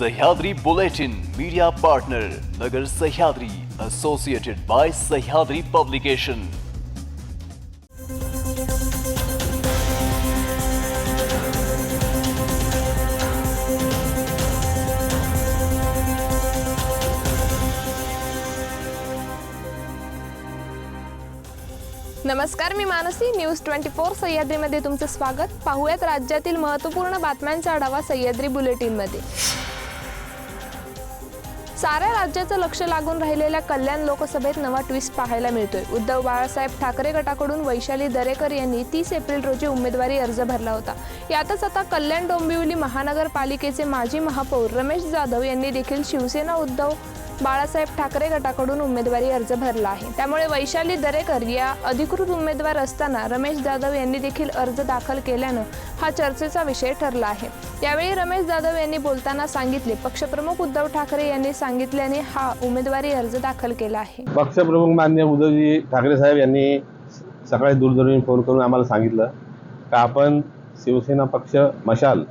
Sahyadri bulletin media partner Nagar Sahyadri associated by Sahyadri publication नमस्कार मी Mansi. News twenty four सह्याद्रीमध्ये तुमचं स्वागत. पाहूयात राज्यातील महत्त्वपूर्ण बातम्यांचा आढावा सह्याद्री बुलेटिनमध्ये. साऱ्या राज्याचं लक्ष लागून राहिलेल्या कल्याण लोकसभेत नवा ट्विस्ट पाहायला मिळतोय. उद्धव बाळासाहेब ठाकरे गटाकडून वैशाली दरेकर यांनी तीस एप्रिल रोजी उमेदवारी अर्ज भरला होता. यातच आता कल्याण डोंबिवली महानगरपालिकेचे माजी महापौर रमेश जाधव यांनी देखील शिवसेना उद्धव बाळासाहेब ठाकरे गटाकडून उमेदवारी अर्ज भरला आहे. त्यामुळे वैशाली दरेकर या अधिकृत उमेदवार असताना रमेश जाधव यांनी देखील अर्ज दाखल केल्यानं हा चर्चेचा विषय ठरला आहे. यावेळी रमेश जाधव यांनी बोलताना सांगितले पक्षप्रमुख उद्धव ठाकरे यांनी सांगितल्याने हा उमेदवारी अर्ज दाखल केला आहे. पक्षप्रमुख मान्य उद्धवजी ठाकरे साहेब यांनी सकाळी दूरध्वनीवर फोन करून आम्हाला सांगितलं का आपण शिवसेना पक्ष मशाल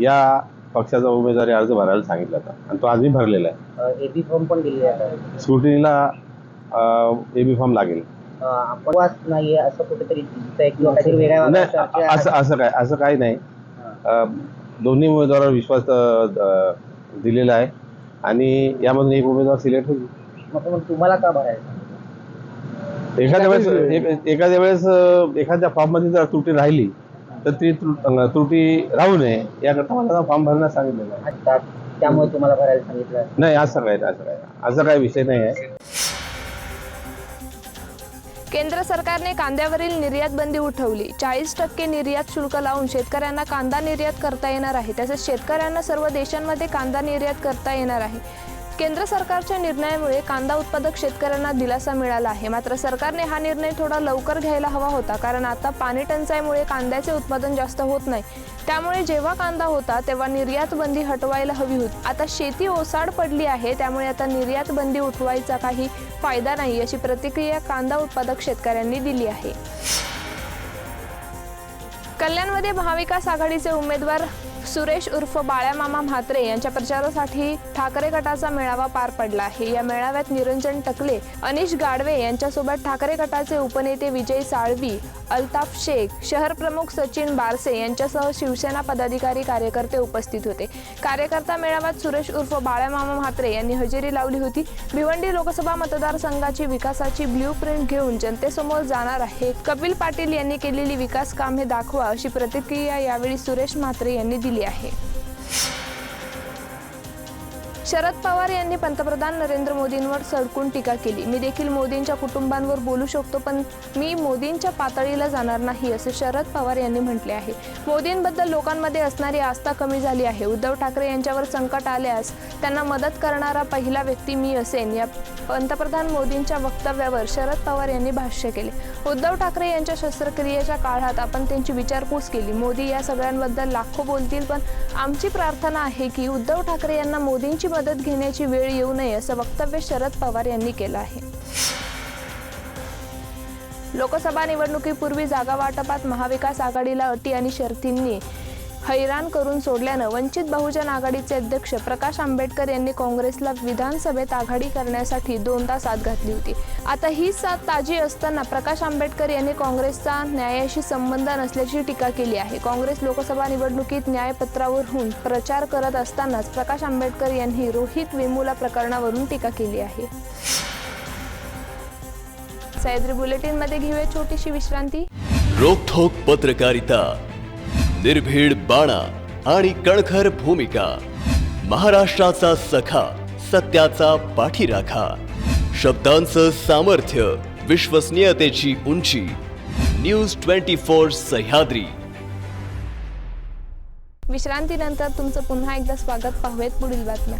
या पक्षाचा उमेदवारी अर्ज भरायला सांगितला होता. आणि तो आजही भरलेला आहे. एबी फॉर्म पण दिलेले आहे स्क्रुटिनीला ए बी फॉर्म लागेल. असं कुठेतरी नाही. असं असं काय असं काही नाही. दोन्ही उमेदवारावर विश्वास दिलेला आहे. आणि यामधून एक उमेदवार सिलेक्ट होईल. तुम्हाला का भरायचं? एखाद्या वेळेस एखाद्या वेळेस एखाद्या फॉर्ममध्ये जर त्रुटी राहिली तर ती त्रुटी राहू नये याकरता मला फॉर्म भरण्यास सांगितलेलं आहे. अच्छा, त्यामुळे तुम्हाला भरायला सांगितलं. नाही असं काय असं काय असं काही विषय नाही आहे. केंद्र सरकारने कांद्यावरील निर्यात बंदी उठवली. चाळीस टक्के निर्यात शुल्क लावून शेतकऱ्यांना कांदा निर्यात करता येणार आहे. तसेच शेतकऱ्यांना सर्व देशांमध्ये कांदा निर्यात करता येणार आहे. केंद्र सरकारच्या निर्णयामुळे कांदा उत्पादक शेतकऱ्यांना दिलासा मिळाला आहे. मात्र सरकारने हा निर्णय थोडा लवकर घ्यायला हवा होता कारण आता पाणी टंचाईमुळे कांद्याचे उत्पादन जास्त होत नाही. त्यामुळे जेव्हा कांदा होता तेव्हा निर्यात बंदी हटवायला हवी होती. आता शेती ओसाड पडली आहे त्यामुळे आता निर्यात बंदी उठवायचा काही फायदा नाही अशी प्रतिक्रिया कांदा उत्पादक शेतकऱ्यांनी दिली आहे. कल्याणमध्ये महाविकास आघाडीचे उमेदवार सुरेश उर्फ बाळ्यामामा म्हात्रे यांच्या प्रचारासाठी ठाकरे गटाचा मेळावा पार पडला आहे. या मेळाव्यात निरंजन टकले अनिश गाडवे यांच्यासोबत ठाकरे गटाचे उपनेते विजय साळवी अल्ताफ शेख शहर प्रमुख सचिन बारसे यांच्यासह शिवसेना पदाधिकारी कार्यकर्ते उपस्थित होते. कार्यकर्ता मेळाव्यात सुरेश उर्फ बाळ्यामामा म्हात्रे यांनी हजेरी लावली होती. भिवंडी लोकसभा मतदारसंघाची विकासाची ब्ल्यू प्रिंट घेऊन जनतेसमोर जाणार आहे कपिल पाटील यांनी केलेली विकास कामे दाखवा अशी प्रतिक्रिया यावेळी सुरेश म्हात्रे यांनी दिली. आहे. शरद पवार यांनी पंतप्रधान नरेंद्र मोदींवर सडकून टीका केली. मी देखील मोदींच्या कुटुंबांवर बोलू शकतो पण मी मोदींच्या पातळीला जाणार नाही असे शरद पवार यांनी म्हटले आहे. मोदींबद्दल लोकांमध्ये असणारी आस्था कमी झाली आहे. उद्धव ठाकरे यांच्यावर संकट आल्यास त्यांना मदत करणारा पहिला व्यक्ती मी असेन या पंतप्रधान मोदींच्या वक्तव्यावर शरद पवार यांनी भाष्य केले. उद्धव ठाकरे यांच्या शस्त्रक्रियेच्या काळात आपण त्यांची विचारपूस केली. मोदी या सगळ्यांबद्दल लाखो बोलतील पण आमची प्रार्थना आहे की उद्धव ठाकरे यांना मोदींची मदत घेण्याची वेळ येऊ नये असं वक्तव्य शरद पवार यांनी केलं आहे. लोकसभा निवडणुकीपूर्वी जागा वाटपात महाविकास आघाडीला अटी आणि शर्तींनी हैराण करून सोडल्यानं वंचित बहुजन आघाडीचे अध्यक्ष प्रकाश आंबेडकर यांनी काँग्रेसला विधानसभेत आघाडी करण्यासाठी दोनदा साथ घातली होती. आता ही साथ ताजी असताना प्रकाश आंबेडकर यांनी काँग्रेसचा न्यायाशी संबंध नसल्याची टीका केली आहे. काँग्रेस लोकसभा निवडणुकीत न्यायपत्रावरून प्रचार करत असतानाच प्रकाश आंबेडकर यांनी रोहित वेमुला प्रकरणावरून टीका केली आहे. सह्याद्री बुलेटिनमध्ये घेऊया छोटीशी विश्रांती. रोखोक पत्रकारिता निर्भीड बाणा आणि कणखर भूमिका महाराष्ट्राचा सखा सत्याचा पाठीराखा. शब्दांचं सामर्थ्य विश्वसनीयतेची उंची. News twenty four Sahyadri. विश्रांतीनंतर तुमचं पुन्हा एकदा स्वागत. पाहूयात पुढील बातम्या.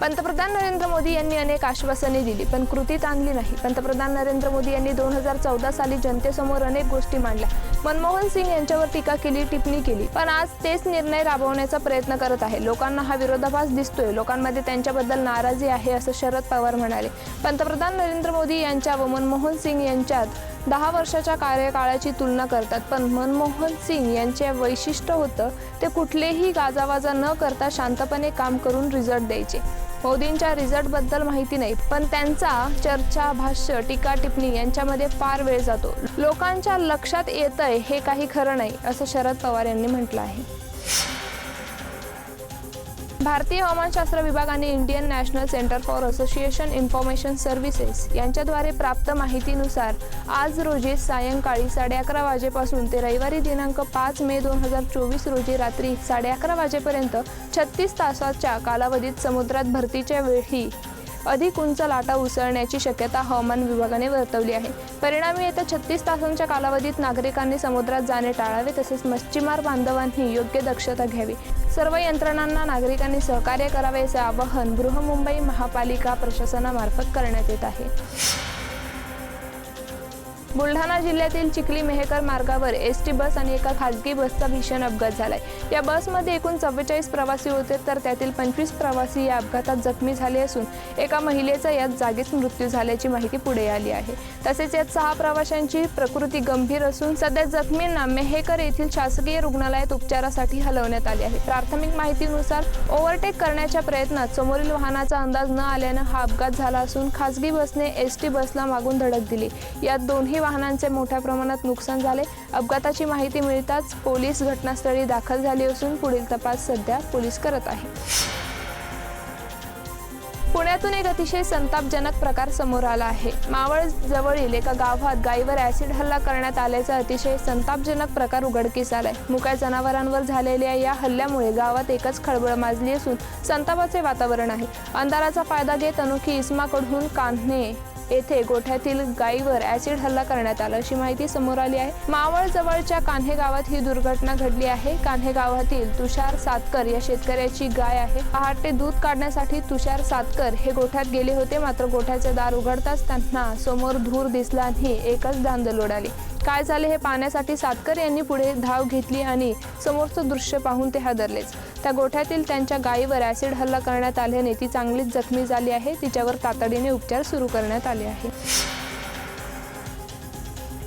पंतप्रधान नरेंद्र मोदी यांनी अनेक आश्वासने दिली पण कृतीत आणली नाही. पंतप्रधान नरेंद्र मोदी यांनी दोन हजार चौदा साली जनतेसमोर अनेक गोष्टी मांडल्या. मनमोहन सिंग यांच्यावर टीका केली टिप्पणी केली. पण आज तेच निर्णय राबवण्याचा प्रयत्न करत आहे. लोकांना हा विरोधाभास दिसतोय. लोकांमध्ये त्यांच्याबद्दल नाराजी आहे असं शरद पवार म्हणाले. पंतप्रधान नरेंद्र मोदी यांच्या व मनमोहन सिंग यांच्यात दहा वर्षाच्या कार्यकाळाची तुलना करतात. पण मनमोहन सिंग यांचे वैशिष्ट्य होतं ते कुठलेही गाजावाजा न करता शांतपणे काम करून रिझल्ट द्यायचे. मोदींच्या रिझल्टबद्दल माहिती नाही पण त्यांचा चर्चा भाष्य टीका टिप्पणी यांच्यामध्ये फार वेळ जातो. लोकांच्या लक्षात येतंय हे काही खरं नाही असं शरद पवार यांनी म्हटलं आहे. भारतीय हवामानशास्त्र विभागाने Indian national centre for association information services यांच्याद्वारे प्राप्त माहितीनुसार आज रोजी सायंकाळी साडे अकरा वाजेपासून ते रविवारी दिनांक पाच मे दोन हजार चोवीस रोजी रात्री साडे अकरा वाजेपर्यंत छत्तीस तासाच्या कालावधीत समुद्रात भरतीच्या वेळी अधिक उंच लाटा उसळण्याची शक्यता हवामान विभागाने वर्तवली आहे. परिणामी येत्या छत्तीस तासांच्या कालावधीत नागरिकांनी समुद्रात जाणे टाळावे तसेच मच्छीमार बांधवांनी योग्य दक्षता घ्यावी. सर्व यंत्रणांना नागरिकांनी सहकार्य करावे असे आवाहन बृहमुंबई महापालिका प्रशासनामार्फत करण्यात येत आहे. बुलढाणा जिल्ह्यातील चिखली मेहकर मार्गावर एस टी बस आणि एका खासगी बसचा भीषण अपघात झालाय. या बसमध्ये एकूण चव्वेचाळीस प्रवासी होते तर त्यातील पंचवीस प्रवासी या अपघातात जखमी झाले असून एका महिलेचा यात जागीच मृत्यू झाल्याची माहिती पुढे आली आहे. तसेच यात सहा प्रवाशांची प्रकृती गंभीर असून सध्या जखमींना मेहेकर येथील शासकीय रुग्णालयात उपचारासाठी हलवण्यात आले आहे. प्राथमिक माहितीनुसार ओव्हरटेक करण्याच्या प्रयत्नात समोरील वाहनाचा अंदाज न आल्यानं हा अपघात झाला असून खासगी बसने एस टी बसला मागून धडक दिली. यात दोन्ही वाहनांचे मोठ्या प्रमाणात नुकसान झाले. अपघाताची माहिती मिळताच पोलीस घटनास्थळी दाखल झाले असून पुढील तपास सध्या पोलीस करत आहे. पुण्यातून एक अतिशय संतापजनक प्रकार समोर आला आहे. मावळ जवळील एका गावात गायीवर ऍसिड हल्ला करण्यात आल्याचा अतिशय संतापजनक प्रकार उघडकीस आलाय. मुक्या जनावरांवर झालेल्या या हल्ल्यामुळे गावात एकच खळबळ माजली असून संतापाचे वातावरण आहे. अंधाराचा फायदा घेत अनोखी इस्माकडून कान्हे येथे गोठ्यातील गायीवर ऍसिड हल्ला करण्यात आला अशी माहिती समोर आली आहे. मावळ जवळच्या कान्हे गावात ही दुर्घटना घडली आहे. कान्हे गावातील तुषार सातकर या शेतकऱ्याची गाय आहे. पहाटे दूध काढण्यासाठी तुषार सातकर हे गोठ्यात गेले होते. मात्र गोठ्याचे दार उघडताच त्यांना समोर धूर दिसला आणि एकच धांदल उडाली काय झाले हे पाहण्यासाठी सातकर यांनी पुढे धाव घेतली आणि समोरचं दृश्य पाहून ते हादरलेच. त्या गोठ्यातील त्यांच्या गायीवर ऍसिड हल्ला करण्यात आल्याने ती चांगलीच जखमी झाली आहे. तिच्यावर तातडीने उपचार सुरू करण्यात आले आहे.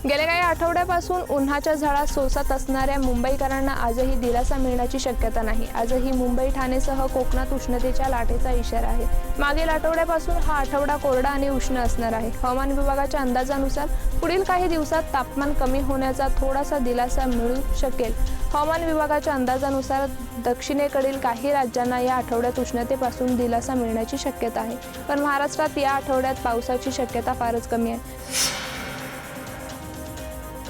गेल्या काही आठवड्यापासून उन्हाच्या झळा सोसत असणाऱ्या मुंबईकरांना आजही दिलासा मिळण्याची शक्यता नाही. आजही मुंबई ठाणेसह कोकणात उष्णतेच्या लाटेचा इशारा आहे. मागील आठवड्यापासून हा आठवडा कोरडा आणि उष्ण असणार आहे. हवामान विभागाच्या अंदाजानुसार पुढील काही दिवसात तापमान कमी होण्याचा थोडासा दिलासा मिळू शकेल. हवामान विभागाच्या अंदाजानुसार दक्षिणेकडील काही राज्यांना या आठवड्यात उष्णतेपासून दिलासा मिळण्याची शक्यता आहे. पण महाराष्ट्रात या आठवड्यात पावसाची शक्यता फारच कमी आहे.